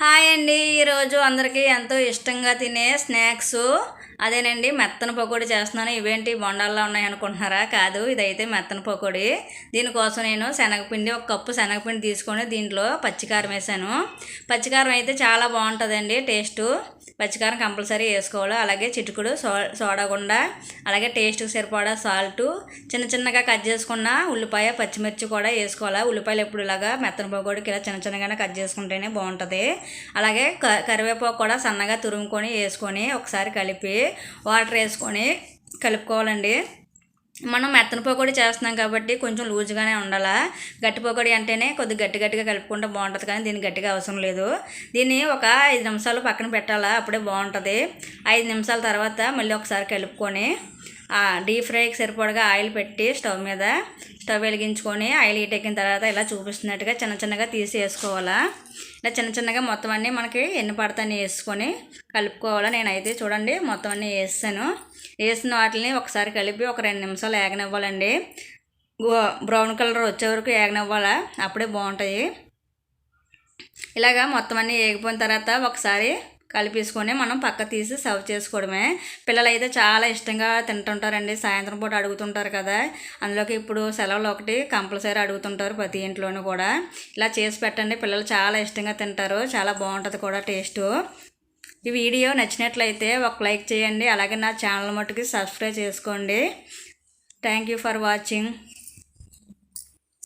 Hi అండి. ఈరోజు అందరికీ ఎంతో ఇష్టంగా తినే స్నాక్స్. అదేనండి మెత్తన పకోడీ చేస్తున్నాను. ఇవేంటి బొండాల్లో ఉన్నాయి అనుకుంటున్నారా? కాదు ఇదైతే మెత్తన పకోడీ. దీనికోసం నేను శనగపిండి ఒక కప్పు శనగపిండి తీసుకొని దీంట్లో పచ్చికారం వేసాను. పచ్చికారం అయితే చాలా బాగుంటుందండి టేస్టు. పచ్చికారం కంపల్సరీ వేసుకోవాలి. అలాగే చిటుకుడు సో సోడా గుండ అలాగే టేస్ట్కి సరిపడా సాల్ట్ చిన్న చిన్నగా కట్ చేసుకున్న ఉల్లిపాయ పచ్చిమిర్చి కూడా వేసుకోవాలి. ఉల్లిపాయలు ఎప్పుడు ఇలాగా మెత్తన పకోడీకి ఇలా చిన్న చిన్నగానే కట్ చేసుకుంటేనే బాగుంటుంది. అలాగే క కరివేపాకు కూడా సన్నగా తురుముకొని వేసుకొని ఒకసారి కలిపి వాటర్ వేసుకొని కలుపుకోవాలండి. మనం మెత్తన పకోడీ చేస్తున్నాం కాబట్టి కొంచెం లూజ్గానే ఉండాలా. గట్టి పకోడీ అంటేనే కొద్దిగా గట్టి గట్టిగా కలుపుకుంటే బాగుంటుంది కానీ దీనికి గట్టిగా అవసరం లేదు. దీన్ని ఒక ఐదు నిమిషాలు పక్కన పెట్టాలా అప్పుడే బాగుంటుంది. ఐదు నిమిషాల తర్వాత మళ్ళీ ఒకసారి కలుపుకొని డీప్ ఫ్రైకి సరిపడగా ఆయిల్ పెట్టి స్టవ్ మీద స్టవ్ వెలిగించుకొని ఆయిల్ హీట్ ఎక్కిన తర్వాత ఇలా చూపిస్తున్నట్టుగా చిన్న చిన్నగా తీసి వేసుకోవాలా ఇలా చిన్న చిన్నగా మొత్తం అన్నీ మనకి ఎన్ని పడతాయని వేసుకొని కలుపుకోవాలా. నేనైతే చూడండి మొత్తం అన్నీ వేసాను వేసిన వాటిని ఒకసారి కలిపి ఒక రెండు నిమిషాలు ఏగనివ్వాలండి. బ్రౌన్ కలర్ వచ్చే వరకు ఏగనివ్వాలా. అప్పుడే బాగుంటాయి. ఇలాగా మొత్తం అన్నీ ఏగిపోయిన తర్వాత ఒకసారి కలిపేసుకొని మనం పక్క తీసి సర్వ్ చేసుకోవడమే. పిల్లలు అయితే చాలా ఇష్టంగా తింటుంటారండి. సాయంత్రం పూట అడుగుతుంటారు కదా. అందులోకి ఇప్పుడు సెలవులు ఒకటి కంపల్సరీ అడుగుతుంటారు ప్రతి ఇంట్లోనూ కూడా. ఇలా చేసి పెట్టండి. పిల్లలు చాలా ఇష్టంగా తింటారు. చాలా బాగుంటుంది కూడా టేస్టు. ఈ వీడియో నచ్చినట్లయితే ఒక లైక్ చేయండి. అలాగే నా ఛానల్ మట్టుకి సబ్స్క్రైబ్ చేసుకోండి. Thank you for watching.